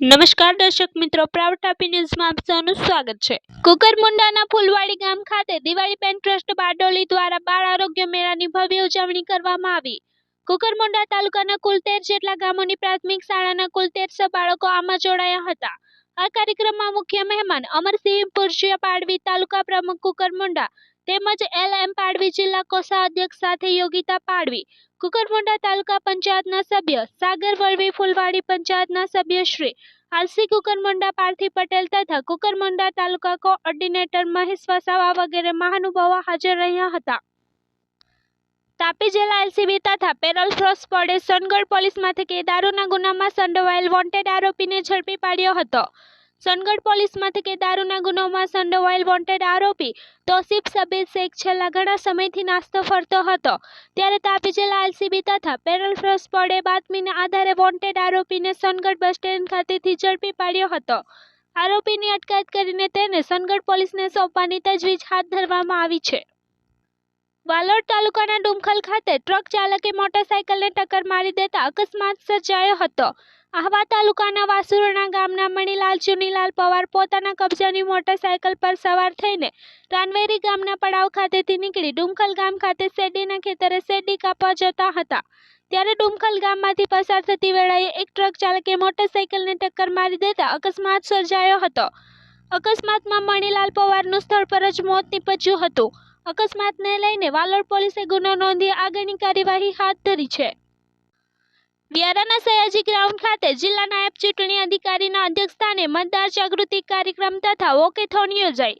નમસ્કાર દર્શક મિત્રો પ્રાઉડ ટાપી ન્યૂઝમાં આપ સૌનું સ્વાગત છે. કુકરમુંડાના ફૂલવાડી ગામ ખાતે દિવાળી બેન ટ્રસ્ટ બારડોલી દ્વારા બાળ આરોગ્ય મેળાની ભવ્ય ઉજવણી કરવામાં આવી. કુકરમુંડા તાલુકાના કુલ તેર જેટલા ગામોની પ્રાથમિક શાળાના કુલ તેરસો બાળકો આમાં જોડાયા હતા. આ કાર્યક્રમમાં મુખ્ય મહેમાન અમરસિંહ પુરશિયા પાડવી તાલુકા પ્રમુખ કુકરમુંડા તેમજ એલ એમ પાડવી જિલ્લા કોષાધ્યક્ષ સાથે યોગિતા પાડવી, કુકરમુંડા તાલુકા પંચાયતના સભ્ય, સાગર વળવી ફૂલવાડી પંચાયતના સભ્ય શ્રી આલસી કુકરમુંડા પાર્થિવ પટેલ તથા કુકરમુંડા તાલુકા કોઓર્ડિનેટર મહેશ વસાવા વગેરે મહાનુભાવો હાજર રહ્યા હતા. તાપી જિલ્લા એલસીબી તથા પેરોલ ફ્રોસ વડે સોનગઢ પોલીસ મથકે દારૂના ગુનામાં સંડોવાયેલ વોન્ટેડ આરોપીને ઝડપી પાડ્યો હતો. સોનગઢ પોલીસ મથકે દારૂના ગુનામાં સંડોવાયેલ વોન્ટેડ આરોપી તોસીફ સબીર શેખ છેલ્લા ઘણા સમયથી નાસ્તો ફરતો હતો. ત્યારે તાપી જિલ્લા એલસીબી તથા પેરોલ ફ્રોસ બોર્ડે બાતમીના આધારે વોન્ટેડ આરોપીને સોનગઢ બસ સ્ટેન્ડ ખાતેથી ઝડપી પાડ્યો હતો. આરોપીની અટકાયત કરીને તેને સોનગઢ પોલીસને સોંપવાની તજવીજ હાથ ધરવામાં આવી છે. વાલોડ તાલુકાના ડુમખલ ખાતે ટ્રક ચાલકે મોટરસાયકલને ટક્કર મારી દેતા અકસ્માત સર્જાયો હતો. આહવા તાલુકાના વાસુરણા ગામના મણીલાલ, ચુનીલાલ પવાર પોતાના કબજાની મોટરસાયકલ પર સવાર થઈને રાનવેરી ગામના પડાવ ખાતેથી નીકળી ડુમખલ ગામ ખાતે શેરડીના ખેતરે શેરડી કાપવા જતા હતા. ત્યારે ડુમખલ ગામમાંથી પસાર થતી વેળાએ એક ટ્રક ચાલકે મોટરસાયકલને ટક્કર મારી દેતા અકસ્માત સર્જાયો હતો. અકસ્માતમાં મણીલાલ પવારનું સ્થળ પર જ મોત નીપજ્યું હતું. અકસ્માતને લઈને વાલોડ પોલીસે ગુનો નોંધી આગળની કાર્યવાહી હાથ ધરી છે. વ્યારાના સયાજી ગ્રાઉન્ડ ખાતે જિલ્લા નાયબ ચૂંટણી અધિકારીના અધ્યક્ષસ્થાને મતદાર જાગૃતિ કાર્યક્રમ તથા વોકેથોન યોજાઈ.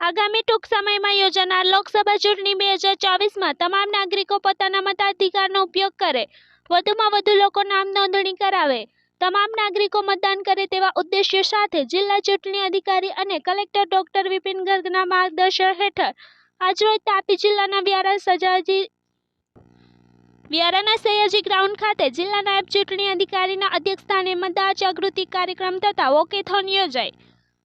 આગામી ટૂંક સમયમાં યોજાનાર લોકસભા ચૂંટણી બે હજાર ચોવીસમાં તમામ નાગરિકો પોતાના મતાધિકારનો ઉપયોગ કરે, વધુમાં વધુ લોકો નામ નોંધણી કરાવે. તમામ નાગરિકો મતદાન કરે તેવા ઉદ્દેશ્ય સાથે જિલ્લા ચૂંટણી અધિકારી અને કલેક્ટર ડોક્ટર વિપિન ગર્ગના માર્ગદર્શન હેઠળ આજરોજ તાપી જિલ્લાના વ્યારા સજાજી વ્યારાના સયાજી ગ્રાઉન્ડ ખાતે જિલ્લા નાયબ ચૂંટણી અધિકારીના અધ્યક્ષસ્થાને મતદાર જાગૃતિ કાર્યક્રમ તથા વોકેથોન યોજાઈ.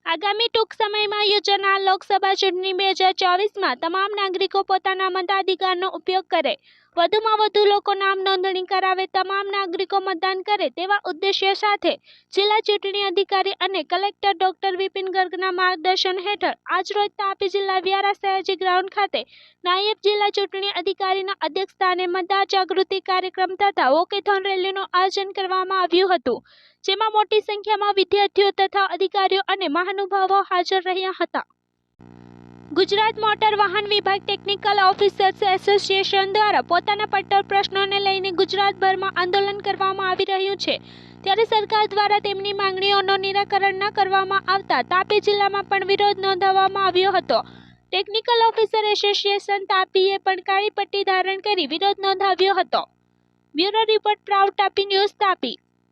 આગામી ટૂંક સમયમાં યોજાનાર લોકસભા ચૂંટણી બે હજાર ચોવીસમાં તમામ નાગરિકો પોતાના મતાધિકારનો ઉપયોગ કરે. વધુમાં વધુ લોકો નામ નોંધણી કરાવે, તમામ નાગરિકો મતદાન કરે તેવા ઉદ્દેશ્ય સાથે જિલ્લા ચૂંટણી અધિકારી અને કલેક્ટર ડોક્ટર વિપિન ગર્ગના માર્ગદર્શન હેઠળ આજરોજ તાપી જિલ્લા વ્યારા સયાજી ગ્રાઉન્ડ ખાતે નાયબ જિલ્લા ચૂંટણી અધિકારીના અધ્યક્ષસ્થાને મતદાર જાગૃતિ કાર્યક્રમ તથા વોકેથોન રેલીનું આયોજન કરવામાં આવ્યું હતું. જેમાં મોટી સંખ્યામાં વિદ્યાર્થીઓ તથા અધિકારીઓ અને મહાનુભાવો હાજર રહ્યા હતા. ગુજરાત મોટર વાહન વિભાગ ટેકનિકલ ઓફિસર્સ એસોસિએશન દ્વારા પોતાના પડતર પ્રશ્નોને લઈને ગુજરાતભરમાં આંદોલન કરવામાં આવી રહ્યું છે. ત્યારે સરકાર દ્વારા તેમની માંગણીઓનું નિરાકરણ ન કરવામાં આવતા તાપી જિલ્લામાં પણ વિરોધ નોંધાવવામાં આવ્યો હતો. ટેકનિકલ ઓફિસર એસોસિએશન તાપીએ પણ કાળી પટ્ટી ધારણ કરી વિરોધ નોંધાવ્યો હતો. Bureau report proud Tapi news Tapi.